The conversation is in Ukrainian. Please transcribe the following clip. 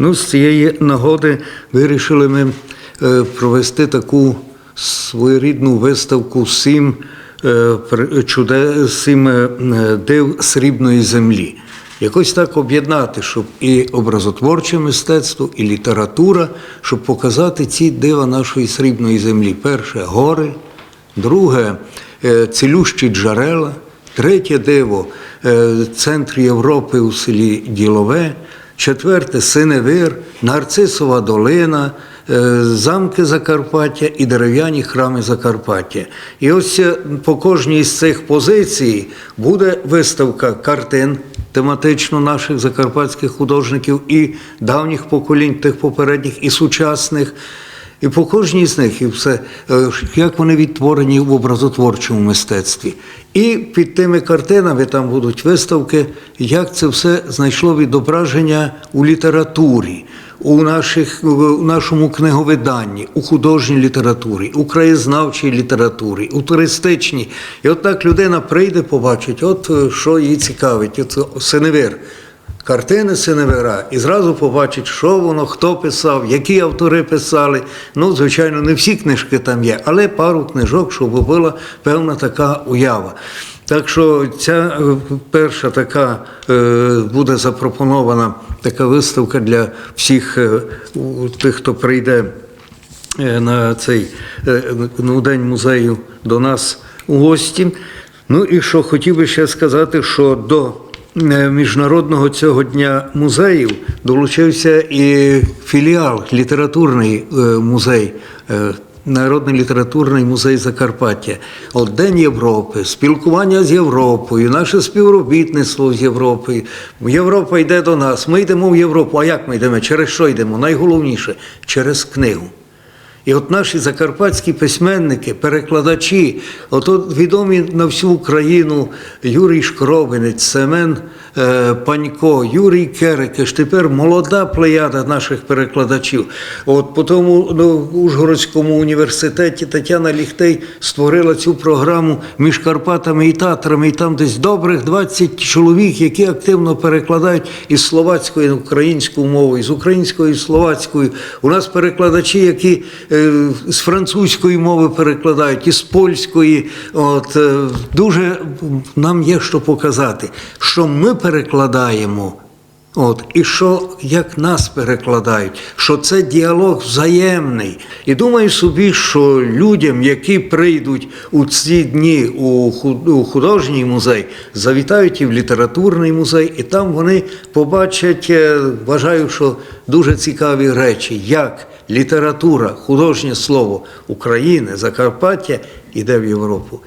Ну, з цієї нагоди вирішили ми е, провести таку своєрідну виставку сім е, сім е, див срібної землі. Якось так об'єднати, щоб і образотворче мистецтво, і література, щоб показати ці дива нашої срібної землі. Перше гори, друге цілющі джерела, третє диво центр Європи у селі Ділове, четверте Синевир, Нарцисова долина, е, замки Закарпаття і дерев'яні храми Закарпаття. І ось е, по кожній з цих позицій буде виставка картин тематично наших закарпатських художників і давніх поколінь, тих попередніх, і сучасних. І по кожній з них, і все, е, як вони відтворені в образотворчому мистецтві. І під тими картинами там будуть виставки, як це все знайшло відображення у літературі, у, наших, у нашому книговиданні, у художній літературі, у краєзнавчій літературі, у туристичній. І от так людина прийде, побачить, от е, що її цікавить, от синевир картини Синевера і зразу побачить, що воно, хто писав, які автори писали. Ну, звичайно, не всі книжки там є, але пару книжок, щоб була певна така уява. Так що ця е, перша така е, буде запропонована така виставка для всіх е, тих, хто прийде на цей ну, день музею до нас у гості. Ну і що хотів би ще сказати, що до міжнародного цього дня музеїв долучився і філіал, літературний е, музей. е, Народний літературний музей Закарпаття, От День Європи, спілкування з Європою, наше співробітництво з Європою. Європа йде до нас, ми йдемо в Європу. А як ми йдемо? Через що йдемо? Найголовніше через книгу. І от наші закарпатські письменники, перекладачі, от відомі на всю Україну Юрій Шкробинець, Семен е, Панько, Юрій Керекеш, тепер молода плеяда наших перекладачів. От по тому ну, Ужгородському університеті Тетяна Ліхтей створила цю програму між Карпатами і Татрами, і там десь добрих 20 чоловік, які активно перекладають із словацької на українську мову, із української і словацькою. У нас перекладачі, які е, з французької мови перекладають, із польської. От, е, дуже нам є що показати, що ми перекладаємо. От, і що як нас перекладають, що це діалог взаємний. І думаю собі, що людям, які прийдуть у ці дні у художній музей, завітають і в літературний музей, і там вони побачать, е, вважаю, що дуже цікаві речі, як література, художнє слово України, Закарпаття іде в Європу.